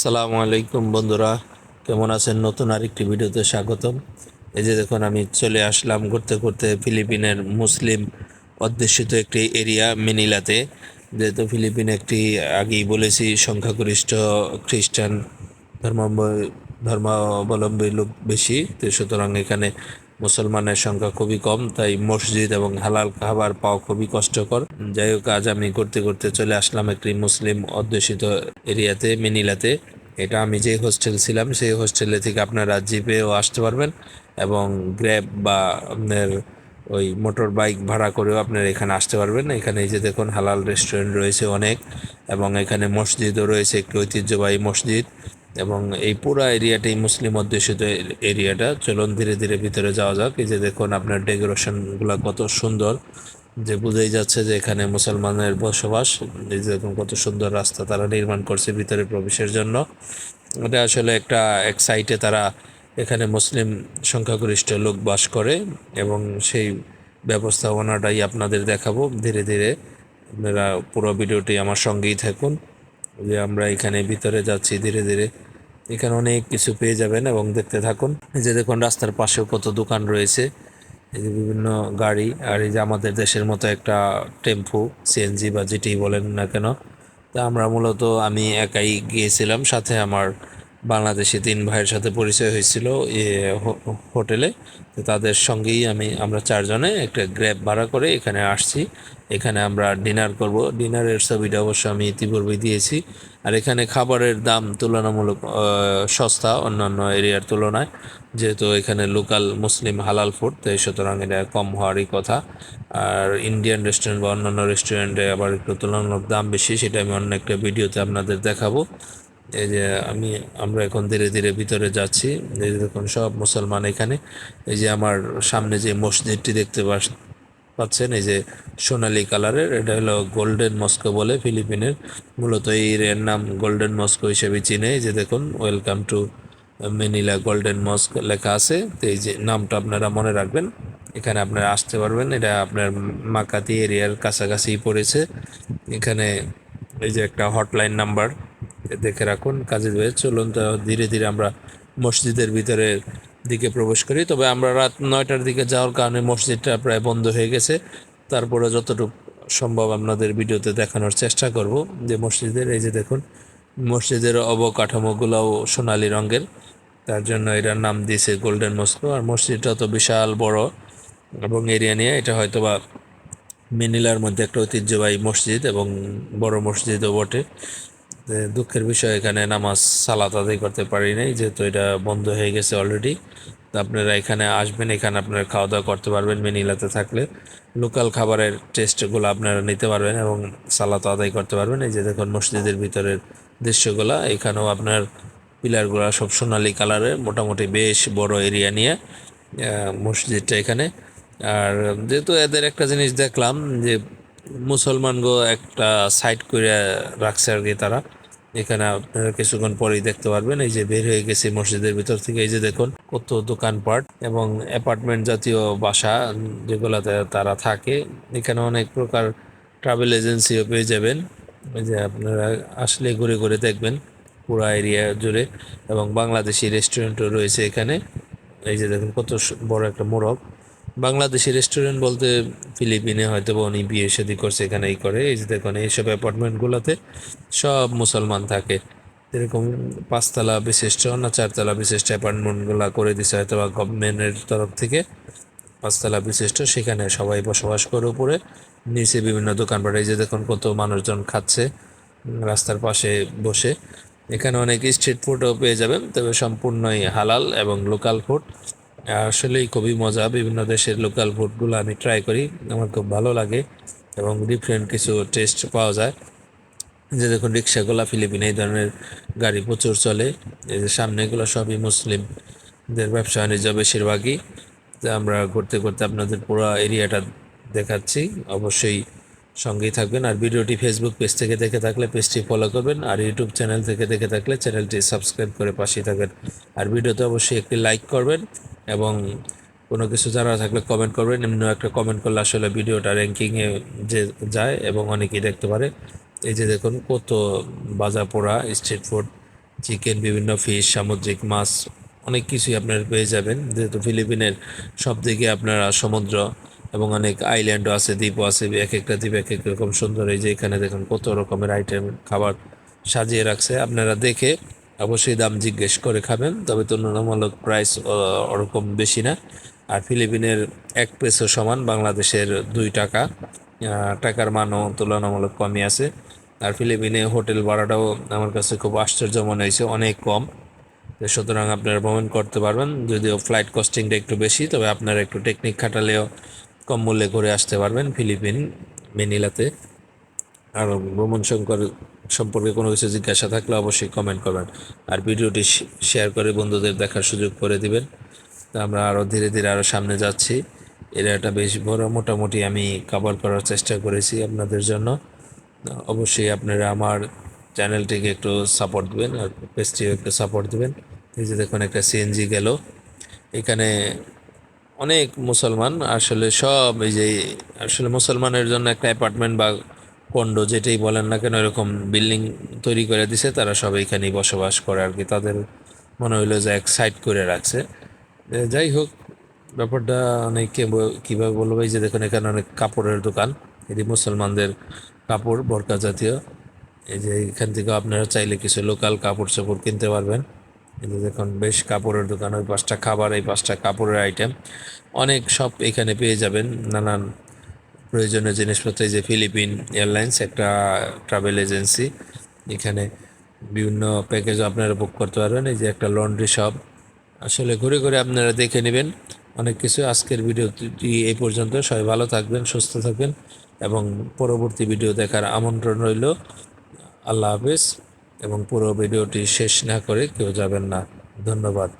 আসসালামু আলাইকুম বন্ধুরা, কেমন আছেন? নতুন আরেকটি ভিডিওতে স্বাগতম। এই যে দেখুন, আমি চলে আসলাম ঘুরতে ঘুরতে ফিলিপিনের মুসলিম অধ্যুষিত একটি এরিয়া মেনিলাতে। যেহেতু ফিলিপিন একটি, আগেই বলেছি, সংখ্যাগরিষ্ঠ খ্রিস্টান ধর্মাবলম্বী ধর্মাবলম্বী লোক বেশি, তো সুতরাং এখানে মুসলমানের সংখ্যা খুবই কম, তাই মসজিদ এবং হালাল খাবার পাওয়া খুবই কষ্টকর। যাই হোক, আজ আমি ঘুরতে ঘুরতে চলে আসলাম একটি মুসলিম অধ্যুষিত এরিয়াতে, মেনিলাতে। এটা আমি যে হোস্টেল ছিলাম, সেই হোস্টেলে থেকে আপনারা জিপেও আসতে পারবেন এবং গ্র্যাব বা আপনার ওই মোটর বাইক ভাড়া করেও আপনারা এখানে আসতে পারবেন। এখানে যে দেখুন, হালাল রেস্টুরেন্ট রয়েছে অনেক এবং এখানে মসজিদও রয়েছে, একটি ঐতিহ্যবাহী মসজিদ। এবং এই পুরো এরিয়াটাই মুসলিম অধ্যুষিত এরিয়াটা। চলুন ধীরে ধীরে ভিতরে যাওয়া যাক। এই যে দেখুন আপনার ডেকোরেশনগুলো কত সুন্দর। যে বোঝাই যাচ্ছে যে এখানে মুসলমানের বসবাস। এই যে দেখুন কত সুন্দর রাস্তা তারা নির্মাণ করছে ভিতরে প্রবেশের জন্য। এটা আসলে একটা, এক সাইটে তারা এখানে মুসলিম সংখ্যাগরিষ্ঠ লোক বাস করে এবং সেই ব্যবস্থাপনাটাই আপনাদের দেখাবো ধীরে ধীরে। আপনারা পুরো ভিডিওটি আমার সঙ্গেই থাকুন। যে আমরা এখানে ভিতরে যাচ্ছি ধীরে ধীরে। এখানে অনেক কিছু পেয়ে যাবেন এবং দেখতে থাকুন। এই যে দেখুন, রাস্তার পাশেও কত দোকান রয়েছে। এই যে বিভিন্ন গাড়ি আর এই যে আমাদের দেশের মতো একটা টেম্পু, সিএনজি বা যেটি বলেন না কেন। তা আমরা মূলত আমি একাই গিয়েছিলাম, সাথে আমার বাংলাদেশি তিন ভাইয়ের সাথে পরিচয় হয়েছিল হোটেলে। তো তাদের সঙ্গেই আমি, আমরা চারজনে একটা গ্র্যাব ভাড়া করে এখানে আসছি। এখানে আমরা ডিনার করব। ডিনারের ছবিটা অবশ্য আমি ইতিপূর্বে দিয়েছি। আর এখানে খাবারের দাম তুলনামূলক সস্তা অন্যান্য এরিয়ার তুলনায়। যেহেতু এখানে লোকাল মুসলিম হালাল ফুড তাই সুতরাং এটা কম হওয়ারই কথা। আর ইন্ডিয়ান রেস্টুরেন্ট বা অন্যান্য রেস্টুরেন্টে আবার একটু তুলনামূলক দাম বেশি, সেটা আমি অন্য একটা ভিডিওতে আপনাদের দেখাবো। এই যে আমি, আমরা এখন ধীরে ধীরে ভিতরে যাচ্ছি। দেখুন, সব মুসলমান এখানে। এই যে আমার সামনে যে মসজিদটি দেখতে পাচ্ছেন, এই যে সোনালী কালারের, এটা হলো গোল্ডেন মস্কো বলে ফিলিপিনের। মূলত এই এর নাম গোল্ডেন মস্কো হিসেবে চিনে। এই যে দেখুন, welcome to Manila golden mosque লেখা আছে। তো এই যে নামটা আপনারা মনে রাখবেন। এখানে আপনারা আসতে পারবেন। এটা আপনার মাকাতি এরিয়ার কাছাকাছি পড়েছে। এখানে এই যে একটা হটলাইন নাম্বার। দেখে রাখুন, কাজে চলুন। তো ধীরে ধীরে আমরা মসজিদের ভিতরে দিকে প্রবেশ করি। তবে আমরা রাত নয়টার দিকে যাওয়ার কারণে মসজিদটা প্রায় বন্ধ হয়ে গেছে। তারপরে যতটুকু সম্ভব আপনাদের ভিডিওতে দেখানোর চেষ্টা করব যে মসজিদের, এই যে দেখুন, মসজিদের অবকাঠামোগুলোও সোনালী রঙের। তার জন্য এটার নাম দিয়েছে গোল্ডেন মস্কো আর মসজিদটা তো বিশাল বড় এবং এরিয়া নিয়ে এটা হয়তোবা মিনিলার মধ্যে একটা ঐতিহ্যবাহী মসজিদ এবং বড় মসজিদও বটে। দুঃখের বিষয়, এখানে নামাজ, সালাত আদায় করতে পারি নাই, যেহেতু এটা বন্ধ হয়ে গেছে অলরেডি তো আপনারা এখানে আসবেন, এখানে আপনারা খাওয়া দাওয়া করতে পারবেন, মেনিলাতে থাকলে। লোকাল খাবারের টেস্টগুলো আপনারা নিতে পারবেন এবং সালাত আদায় করতে পারবেন। এই যে দেখুন, মসজিদের ভিতরের দৃশ্যগুলো, এখানেও আপনার পিলারগুলো সব সোনালী কালারের মোটামুটি বেশ বড় এরিয়া নিয়ে মসজিদটা এখানে। আর যেহেতু এদের একটা জিনিস দেখলাম যে, মুসলমানগো একটা সাইড করে রাখছে আর কি তারা। এখানে আপনারা কিছুক্ষণ পরেই দেখতে পারবেন, এই যে বের হয়ে গেছে মসজিদের ভিতর থেকে, এই যে দেখুন কত দোকানপাট এবং অ্যাপার্টমেন্ট জাতীয় বাসা যেগুলোতে তারা থাকে। এখানে অনেক প্রকার ট্রাভেল এজেন্সিও পেয়ে যাবেন। এই যে আপনারা আসলে ঘুরে ঘুরে দেখবেন পুরো এরিয়া জুড়ে এবং বাংলাদেশি রেস্টুরেন্টও রয়েছে এখানে। এই যে দেখুন কত বড় একটা মোড়ক। বাংলাদেশি রেস্টুরেন্ট বলতে ফিলিপিনে হয়তো বা উনি বিয়ে শাদী করছে, এখানেই করে। এই যে দেখুন, এইসব অ্যাপার্টমেন্টগুলোতে সব মুসলমান থাকে। এরকম পাঁচতলা বিশিষ্ট, না চারতলা বিশিষ্ট অ্যাপার্টমেন্টগুলো করে দিছে হয়তো বা গভর্নমেন্টের তরফ থেকে। পাঁচতলা বিশিষ্ট, সেখানে সবাই বসবাস করে উপরে। নিচে বিভিন্ন দোকানপাট, এই যে দেখুন কত মানুষজন খাচ্ছে রাস্তার পাশে বসে। এখানে অনেক স্ট্রিট ফুডও পেয়ে যাবেন, তবে সম্পূর্ণই হালাল এবং লোকাল ফুড আসলেই খুবই মজা। বিভিন্ন দেশের লোকাল ফুডগুলো আমি ট্রাই করি। আমার খুব ভালো লাগে এবং ডিফারেন্ট কিছু টেস্ট পাওয়া যায়। যে দেখুন, রিক্সাগুলা ফিলিপিনে এই ধরনের গাড়ি প্রচুর চলে। এই যে সামনে এগুলো সবই মুসলিমদের ব্যবসা বাণিজ্য বেশিরভাগই। আমরা ঘুরতে ঘুরতে আপনাদের পুরো এরিয়াটা দেখাচ্ছি। অবশ্যই সঙ্গেই থাকবেন। আর ভিডিওটি ফেসবুক পেজ থেকে দেখে থাকলে পেজটি ফলো করবেন। আর ইউটিউব চ্যানেল থেকে দেখে থাকলে চ্যানেলটি সাবস্ক্রাইব করে পাশেই থাকবেন। আর ভিডিওতে অবশ্যই একটি লাইক করবেন। এবং কোনো কিছু জানা থাকলে কমেন্ট করবেন। নিম্ন একটা কমেন্ট করলে আসলে ভিডিওটা র্যাঙ্কিংয়ে যে যায় এবং অনেকেই দেখতে পারে। এই যে দেখুন, কত বাজা পোড়া স্ট্রিট ফুড চিকেন বিভিন্ন ফিশ সামুদ্রিক মাছ, অনেক কিছুই আপনারা পেয়ে যাবেন। যেহেতু ফিলিপিনের সব দিকে আপনারা সমুদ্র এবং অনেক আইল্যান্ডও আছে, দ্বীপও আছে, এক একটা দ্বীপ এক এক রকম সুন্দর। এই যে এখানে দেখুন, কত রকমের আইটেম খাবার সাজিয়ে রাখছে। আপনারা দেখে অবশ্যই দাম জিজ্ঞেস করে খাবেন, তবে তুলনামূলক প্রাইস ওরকম বেশি না। আর ফিলিপিনের এক পেসো সমান বাংলাদেশের দুই টাকা টাকার মানও তুলনামূলক কমই আছে। আর ফিলিপিনে হোটেল ভাড়াটাও আমার কাছে খুব আশ্চর্য মনে হয়েছে, অনেক কম। সুতরাং আপনারা ভ্রমণ করতে পারবেন, যদিও ফ্লাইট কস্টিংটা একটু বেশি, তবে আপনারা একটু টেকনিক খাটালেও কম মূল্যে ঘুরে আসতে পারবেন ফিলিপিন, মেনিলাতে। আর ভ্রমণ শঙ্কর সম্পর্কে কোনো কিছু জিজ্ঞাসা থাকলে অবশ্যই কমেন্ট করবেন। আর ভিডিওটি শেয়ার করে বন্ধুদের দেখার সুযোগ করে দিবেন। তো আমরা আরও ধীরে ধীরে আরও সামনে যাচ্ছি। এরা একটা বেশ বড় মোটামুটি আমি কভার করার চেষ্টা করেছি আপনাদের জন্য। অবশ্যই আপনারা আমার চ্যানেলটিকে একটু সাপোর্ট দিবেন আর পেজটিও একটু সাপোর্ট দেবেন। এই যে দেখুন একটা সিএনজি গেল। এখানে অনেক মুসলমান, আসলে সব এই যে আসলে মুসলমানের জন্য একটা অ্যাপার্টমেন্ট বা কন্ডো যেটাই বলেন না কেন, এরকম বিল্ডিং তৈরি করে দিছে, তারা সব এখানেই বসবাস করে আর কি। তাদের মনে হইল যে এক সাইড করে রাখছে। যাই হোক, ব্যাপারটা অনেকে কীভাবে বলব? এই যে দেখুন, এখানে অনেক কাপড়ের দোকান। এটি মুসলমানদের কাপড়, বরকা জাতীয়। এই যে এখান থেকে আপনারা চাইলে কিছু লোকাল কাপড় চোপড় কিনতে পারবেন। যে দেখুন, বেশ কাপড়ের দোকান। ওই পাঁচটা খাবার, এই পাঁচটা কাপড়ের আইটেম অনেক সব এখানে পেয়ে যাবেন। নানান প্রয়োজনীয় জিনিসপত্র, এই যে ফিলিপিন এয়ারলাইন্স, একটা ট্রাভেল এজেন্সি এখানে বিভিন্ন প্যাকেজ আপনারা বুক করতে পারবেন। এই যে একটা লন্ড্রি শপ আসলে ঘুরে ঘুরে আপনারা দেখে নেবেন। অনেক কিছু আজকের ভিডিওটি এই পর্যন্ত। সবাই ভালো থাকবেন, সুস্থ থাকবেন এবং পরবর্তী ভিডিও দেখার আমন্ত্রণ রইল। আল্লাহ হাফেজ এবং পুরো ভিডিওটি শেষ না করে কেউ যাবেন না। ধন্যবাদ।